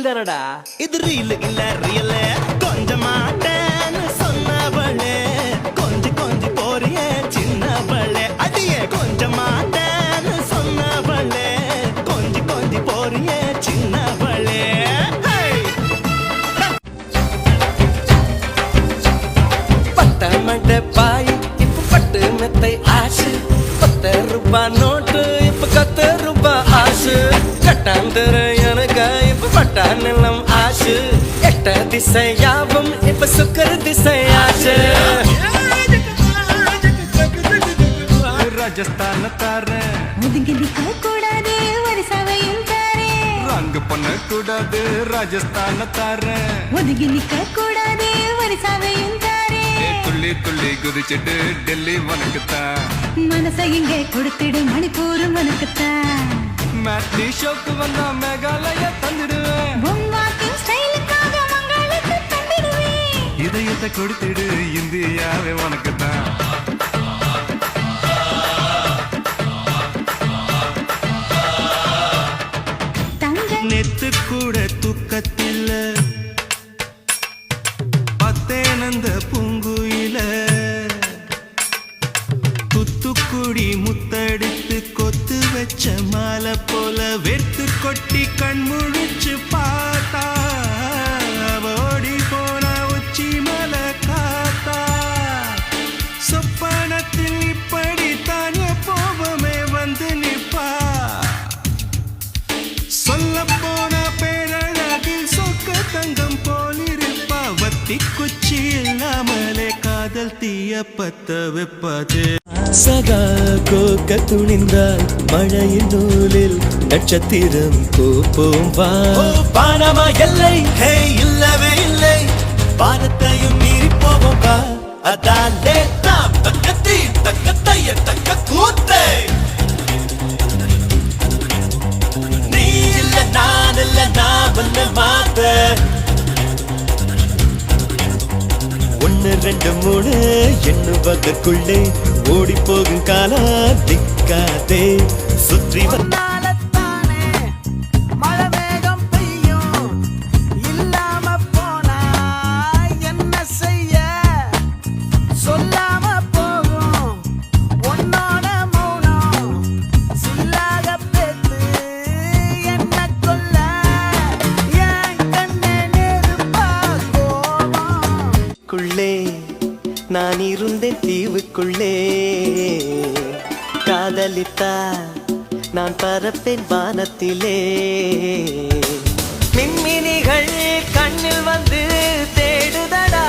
போலு reel தானடா இது reel இல்ல ரியல் கொஞ்ச மாட்டேன்னு சொன்னவளே. கொஞ்சி கொஞ்சி போறிய சின்னவளே. அடியே கொஞ்ச மாட்டேன்னு சொன்னவளே. கொஞ்சி கொஞ்சி போறிய சின்னவளே. பட்ட மட்ட பாய் இப்ப பட்டு மெத்தை ஆசு. பத்து ரூபாய் நோட்டு இப்ப கத்து ரூபாய் ஆசு. கட்டாந்தரை நிலம் ஆசு எட்ட திசை யாபம் இப்ப சுக்கர திசை ஆசு ராஜஸ்தான தாரேன் ஒதுங்கி நிற்க கூடாது ஒரு சபையும் தாரே. ரங்க பண்ண கூடாது ராஜஸ்தான தாரேன் ஒதுங்கி நிற்க கூடாது ஒரு சபையும் தாரே துள்ளி துள்ளி குதிச்சிட்டு டெல்லி உனக்குத்தான் மனசை இங்கே கொடுத்துடு மணிப்பூரும் உனக்குத்தான் மேட்னி ஷோக்கு வந்தா மேகாலய இதயத்தை கொடுத்துடு இந்தியாவே உனக்குத்தான். தங்க நேத்து கூட தூக்கத்தில் பத்தேனந்த பூங்குயில. துத்துக்குடி முத்தடித்து கொத்து வச்ச மாலை போல வெத்து கொட்டி கண் காதல் தீய பத்த வைப்பது. சகா கோக்க துணிந்தால் மழையின் நூலில் நட்சத்திரம் கோப்போம் வா பானமா எல்லை? ஹே இல்லவே இல்லை. பானத்தையும் மீறி போவோம் வா அதாலே தாம் தக்கத்தி தக்கத்தைய தக்க கூத்தை. நீ இல்ல நான் இல்ல நான் ஒண்ணு மாத்த. ஒன்று ரெண்டு மூணு எண்ணுவதற்குள்ளே ஓடி போகும் காலா திக்காதே சுற்றி வந்தா தீவுக்குள்ளே காதலித்தா நான் பரப்பேன் வானத்திலே. மின்மினிகள் கண்ணில் வந்து தேடுதடா.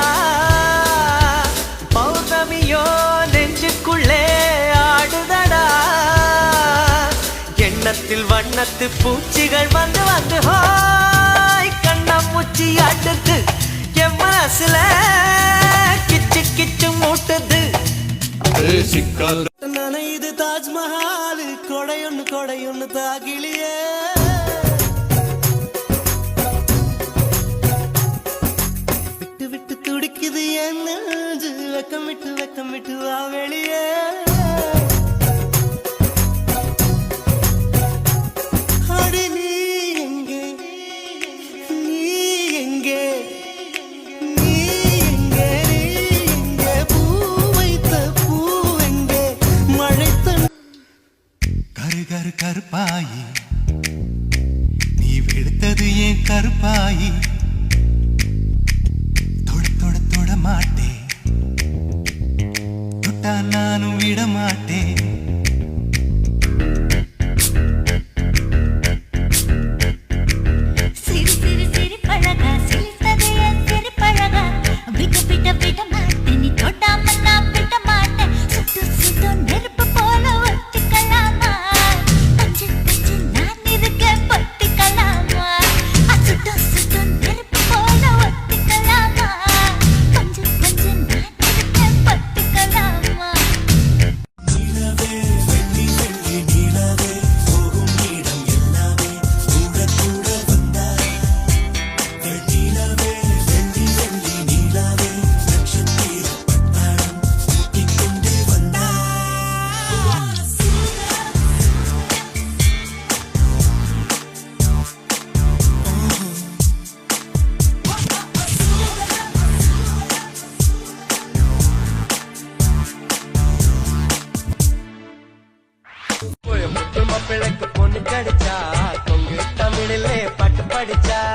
பௌர்ணமியோ நெஞ்சுக்குள்ளே ஆடுதடா. எண்ணத்தில் வண்ணத்து பூச்சிகள் வந்து வந்து ஹாய் கண்ணாமூச்சி ஆட்டுது என் மனசுல கிச்சு கிச்சு மூட்டுது. நனையுது தாஜ்மஹால் கொடையொன்னு கொடையொன்னு தாகிலியே. விட்டு விட்டு துடிக்குது என் நெஞ்சு வெக்கம் விட்டு வெக்கம் விட்டு வா வெளியே. கரு கரு கருப்பாயி. நீ வெளுத்தது ஏன் கருப்பாயி? தொட தொட தொட மாட்டேன். தொட்டா நானும் விட மாட்டேன் படிச்சா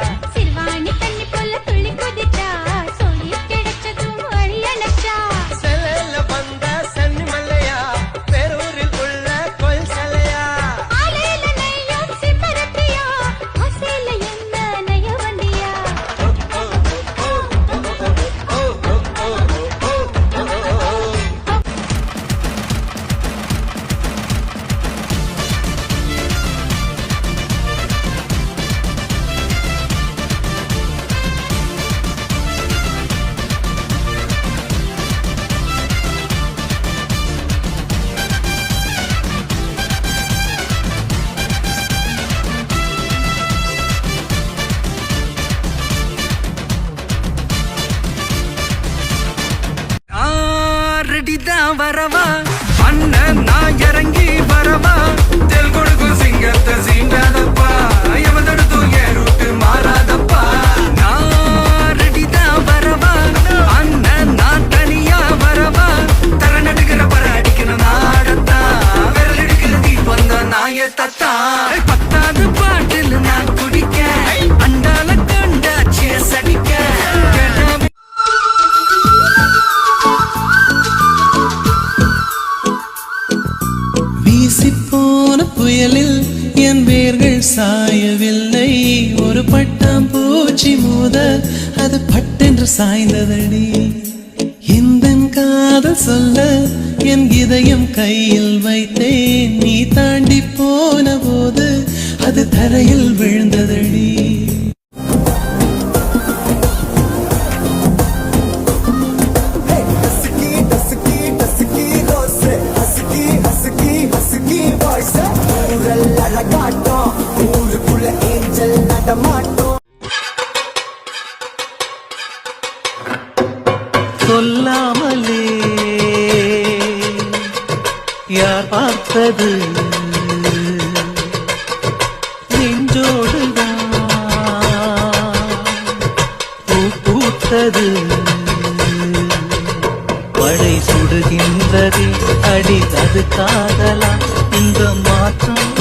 வர சாய்ந்ததடி. இந்த காதல் சொல்ல என் இதயம் கையில் வைத்தேன். நீ தாண்டி போன போது அது தரையில் விழுந்ததடி. சொல்லாமலே. யார் பார்த்தது? நெஞ்சோடுதான் பூ பூத்தது. மழை சுடுகின்றதே அடி அது காதலா. இந்த மாற்றம்